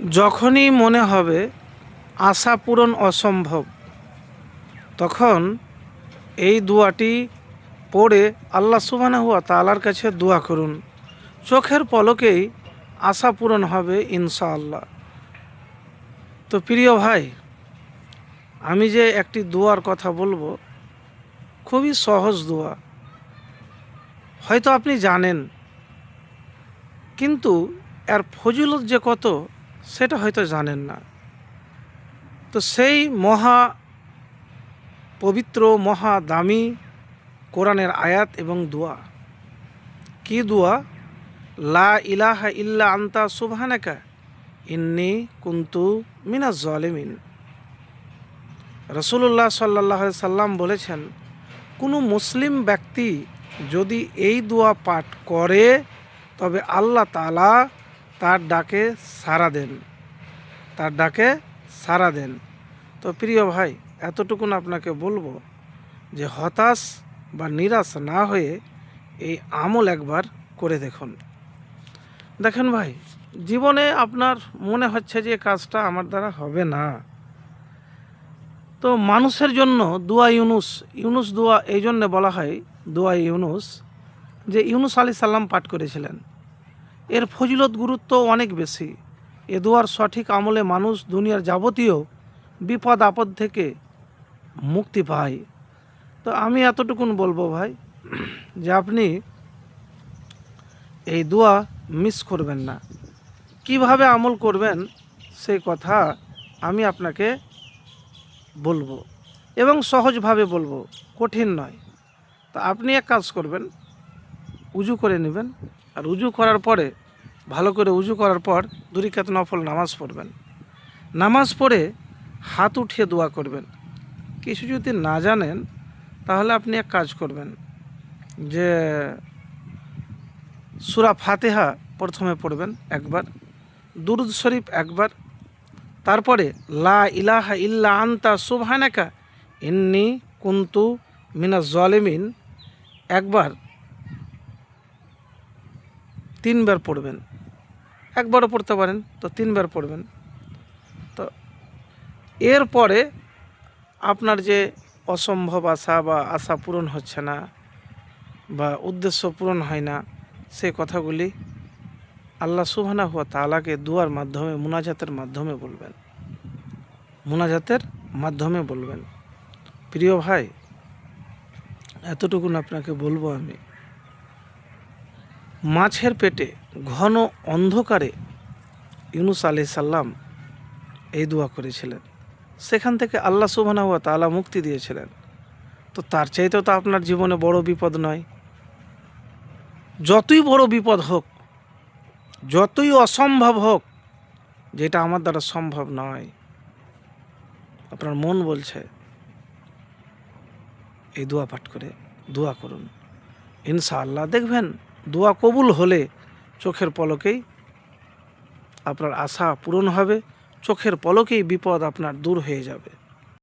যখনই মনে হবে আশা পূরণ অসম্ভব, তখন এই দোয়াটি পড়ে আল্লাহ সুবানা হুয়া তালার কাছে দোয়া করুন। চোখের পলকেই আশা পূরণ হবে ইনশাআল্লাহ। তো প্রিয় ভাই, আমি যে একটি দোয়ার কথা বলব, খুবই সহজ দোয়া। হয়তো আপনি জানেন, কিন্তু এর ফজিলত যে কত সেটা হয়তো জানেন না। তো সেই মহা পবিত্র, মহা দামি কোরআনের আয়াত এবং দোয়া। কি দোয়া? লা ইলাহা ইল্লা আন্তা সুবহানাকা ইন্নি কুন্তু মিনা জলেমিন। রসুল্লাহ সাল্লাহ সাল্লাম বলেছেন, কোনো মুসলিম ব্যক্তি যদি এই দোয়া পাঠ করে, তবে আল্লাহ তালা তার ডাকে সাড়া দেন। তার ডাকে সাড়া দেন। তো প্রিয় ভাই, এতটুকুন আপনাকে বলব যে হতাশ বা নিরাশ না হয়ে এই আমল একবার করে দেখুন। দেখেন ভাই, জীবনে আপনার মনে হচ্ছে যে কাজটা আমার দ্বারা হবে না। তো মানুষের জন্য দুয়া ইউনুস ইউনুস দোয়া এই জন্য বলা হয়, দোয়া ইউনুস, যে ইউনুস আলী সাল্লাম পাঠ করেছিলেন। এর ফজিলত গুরুত্ব অনেক বেশি। এ দোয়ার সঠিক আমলে মানুষ দুনিয়ার যাবতীয় বিপদ আপদ থেকে মুক্তি পায়। তো আমি এতটুকুন বলব ভাই, যে আপনি এই দোয়া মিস করবেন না। কীভাবে আমল করবেন সেই কথা আমি আপনাকে বলব এবং সহজভাবে বলব, কঠিন নয়। তা আপনি এক কাজ করবেন উজু করে নেবেন। আর উজু করার পরে, ভালো করে উজু করার পর দুরিকাত নফল নামাজ পড়বেন। নামাজ পড়ে হাত উঠিয়ে দোয়া করবেন। কিছু যদি না জানেন, তাহলে আপনি এক কাজ করবেন যে, সুরা ফাতেহা প্রথমে পড়বেন একবার, দুরুদ শরীফ একবার, তারপরে, লা ইলাহা ইল্লা আন্তা সুবহানাকা, ইন্নি কুন্তু মিনা জলেমিন, একবার তিনবার পড়বেন। একবারও পড়তে পারেন, তো তিনবার পড়বেন। তো এরপরে আপনার যে অসম্ভব আশা বা আশা পূরণ হচ্ছে না বা উদ্দেশ্য পূরণ হয় না সেই কথাগুলি আল্লাহ সুবহানা হুয়া তালাকে দুয়ার মাধ্যমে, মুনাজাতের মাধ্যমে বলবেন। মুনাজাতের মাধ্যমে বলবেন। প্রিয় ভাই, এতটুকুন আপনাকে বলব আমি। মাছের পেটে ঘন অন্ধকারে ইউনুস আলি সাল্লাম এই দোয়া করেছিলেন। সেখান থেকে আল্লাহ সুবহানা হুয়া তালা মুক্তি দিয়েছিলেন। তো তার চাইতেও তো আপনার জীবনে বড় বিপদ নয়। যতই বড় বিপদ হোক, যতই অসম্ভব হোক, যেটা আমার দ্বারা সম্ভব নয়, আপনার মন বলছে, এই দোয়া পাঠ করে দোয়া করুন। ইনশাআল্লাহ দেখবেন দোয়া কবুল হলে চোখের পলকেই আপনার আশা পূরণ হবে, চোখের পলকেই বিপদ আপনার দূর হয়ে যাবে।